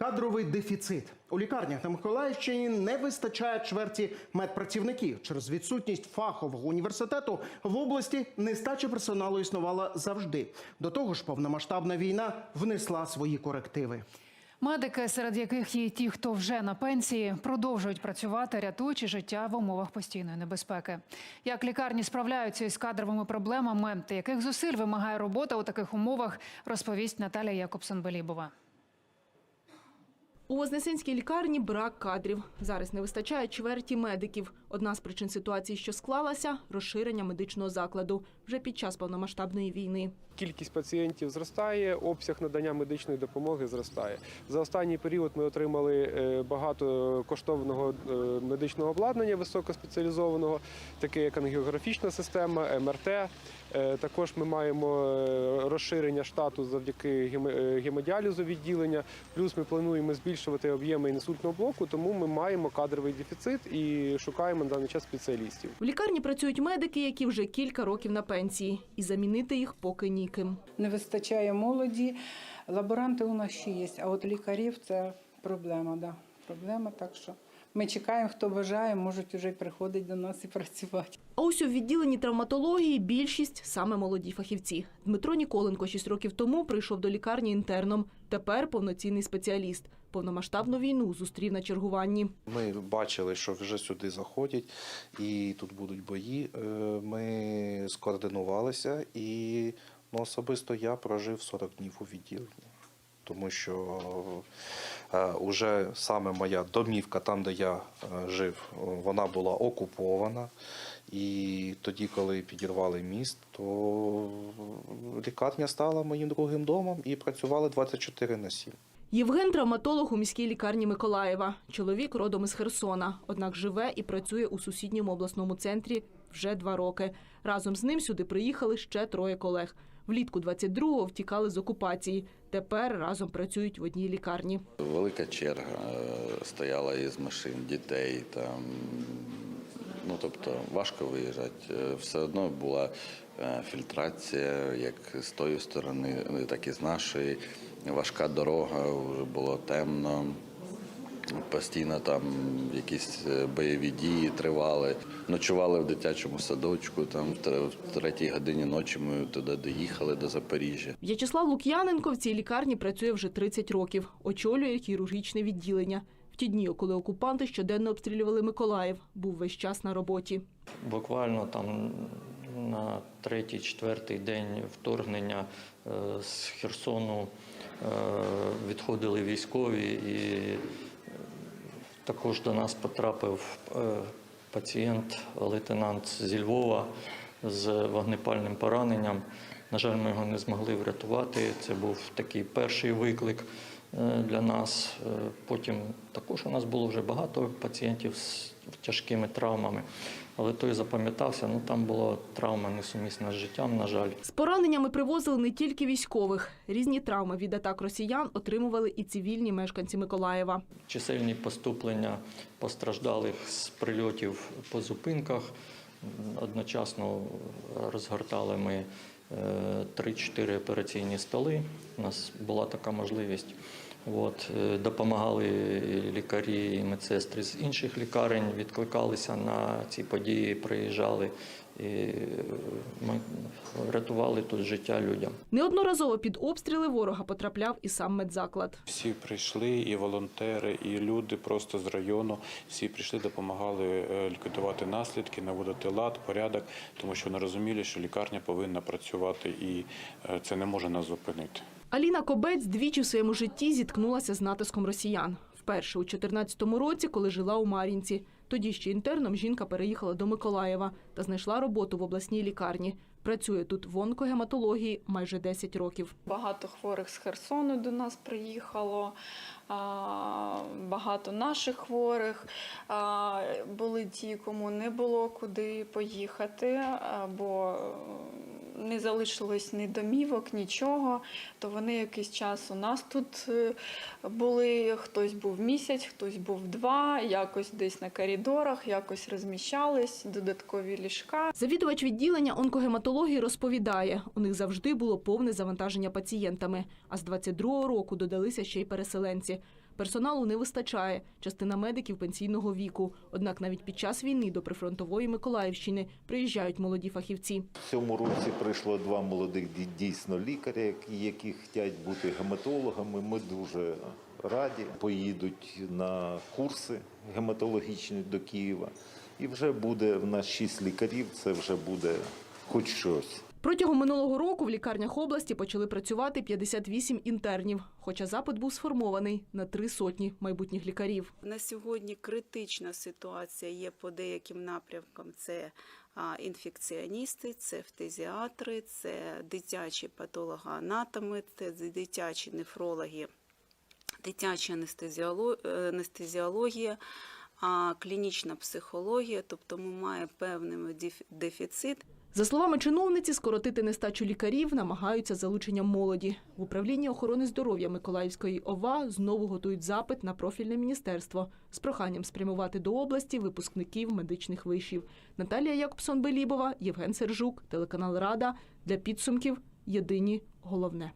Кадровий дефіцит у лікарнях на Миколаївщині не вистачає чверті медпрацівників через відсутність фахового університету в області. Нестача персоналу існувала завжди. До того ж, повномасштабна війна внесла свої корективи. Медики, серед яких є ті, хто вже на пенсії, продовжують працювати, рятуючи життя в умовах постійної небезпеки. Як лікарні справляються із кадровими проблемами та яких зусиль вимагає робота у таких умовах, розповість Наталія Якобсон-Белібова. У Вознесенській лікарні брак кадрів. Зараз не вистачає чверті медиків. Одна з причин ситуації, що склалася – розширення медичного закладу вже під час повномасштабної війни. Кількість пацієнтів зростає, обсяг надання медичної допомоги зростає. За останній період ми отримали е, багато коштовного е, медичного обладнання високоспеціалізованого, таке як ангіографічна система, МРТ. Е, Також ми маємо е, розширення штату завдяки е, гемодіалізу відділення. Плюс ми плануємо збільшувати об'єми інсультного блоку, тому ми маємо кадровий дефіцит і шукаємо на даний час спеціалістів. В лікарні працюють медики, які вже кілька років на пенсії. І замінити їх поки ніким. Не вистачає молоді. Лаборанти у нас ще є, а от лікарів це проблема, да. Проблема, так що ми чекаємо, хто бажає, можуть вже приходити до нас і працювати. А ось у відділенні травматології більшість саме молоді фахівці. Дмитро Ніколенко 6 років тому прийшов до лікарні інтерном. Тепер повноцінний спеціаліст. Повномасштабну війну зустрів на чергуванні. Ми бачили, що вже сюди заходять і тут будуть бої. Е, Ми скоординувалися і ну, особисто я прожив 40 днів у відділенні. Тому що уже саме моя домівка, там, де я е, жив, вона була окупована. І тоді, коли підірвали міст, то лікарня стала моїм другим домом і працювали 24 на 7. Євген – травматолог у міській лікарні Миколаєва. Чоловік родом із Херсона, однак живе і працює у сусідньому обласному центрі вже два роки. Разом з ним сюди приїхали ще троє колег. Влітку 22-го втікали з окупації. Тепер разом працюють в одній лікарні. Велика черга е, стояла із машин, дітей там. Ну, тобто важко виїжджати. Е, Все одно була е, фільтрація як з тої сторони, так і з нашої. Важка дорога, вже було темно. Постійно там якісь е, бойові дії тривали. Ночували в дитячому садочку. Там в третій годині ночі ми туди доїхали до Запоріжжя. В'ячеслав Лук'яненко в цій лікарні працює вже 30 років. Очолює хірургічне відділення. В ті дні, коли окупанти щоденно обстрілювали Миколаїв, був весь час на роботі. Буквально там на третій-четвертий день вторгнення е, з Херсону е, відходили військові, і також до нас потрапив е, пацієнт, лейтенант зі Львова з вогнепальним пораненням. На жаль, ми його не змогли врятувати. Це був такий перший виклик для нас. Е, Потім також у нас було вже багато пацієнтів з тяжкими травмами, але той запам'ятався. Ну там була травма несумісна з життям, на жаль. З пораненнями привозили не тільки військових. Різні травми від атак росіян отримували і цивільні мешканці Миколаєва. Чисельні поступлення постраждалих з прильотів по зупинках. Одночасно розгортали ми е, 3-4 операційні столи. У нас була така можливість. От, е, допомагали лікарі і медсестри з інших лікарень, відкликалися на ці події, приїжджали і е, ми рятували тут життя людям. Неодноразово під обстріли ворога потрапляв і сам медзаклад. Всі прийшли, і волонтери, і люди просто з району. Всі прийшли, допомагали е, ліквідувати наслідки, наводити лад, порядок, тому що вони розуміли, що лікарня повинна працювати, і е, це не може нас зупинити. Аліна Кобець двічі в своєму житті зіткнулася з натиском росіян. Вперше у 2014 році, коли жила у Мар'їнці. Тоді ще інтерном жінка переїхала до Миколаєва та знайшла роботу в обласній лікарні. Працює тут в онкогематології майже 10 років. Багато хворих з Херсону до нас приїхало, багато наших хворих. Були ті, кому не було куди поїхати, або не залишилось ні домівок, нічого. То вони якийсь час у нас тут е, були. Хтось був місяць, хтось був два, якось десь на коридорах, якось розміщались, додаткові ліжка. Завідувач відділення онкогематології розповідає, у них завжди було повне завантаження пацієнтами. А з 22-го року додалися ще й переселенці. Персоналу не вистачає. Частина медиків пенсійного віку. Однак навіть під час війни до прифронтової Миколаївщини приїжджають молоді фахівці. В цьому році прийшло два молодих дійсно лікаря, які- хочуть бути гематологами. Ми дуже раді. Поїдуть на курси гематологічні до Києва. І вже буде в нас шість лікарів. Це вже буде хоч щось. Протягом минулого року в лікарнях області почали працювати 58 інтернів, хоча запит був сформований на три сотні майбутніх лікарів. На сьогодні критична ситуація є по деяким напрямкам. Це інфекціоністи, це фтезіатри, це дитячі патологоанатоми, це дитячі нефрологи, дитяча е, анестезіологія, а, клінічна психологія. Тобто ми маємо певний дефіцит. За словами чиновниці, скоротити нестачу лікарів намагаються залученням молоді. В управлінні охорони здоров'я Миколаївської ОВА знову готують запит на профільне міністерство з проханням спрямувати до області випускників медичних вишів. Наталія Якобсон-Белібова, Євген Сержук, телеканал Рада. Для підсумків єдині головне.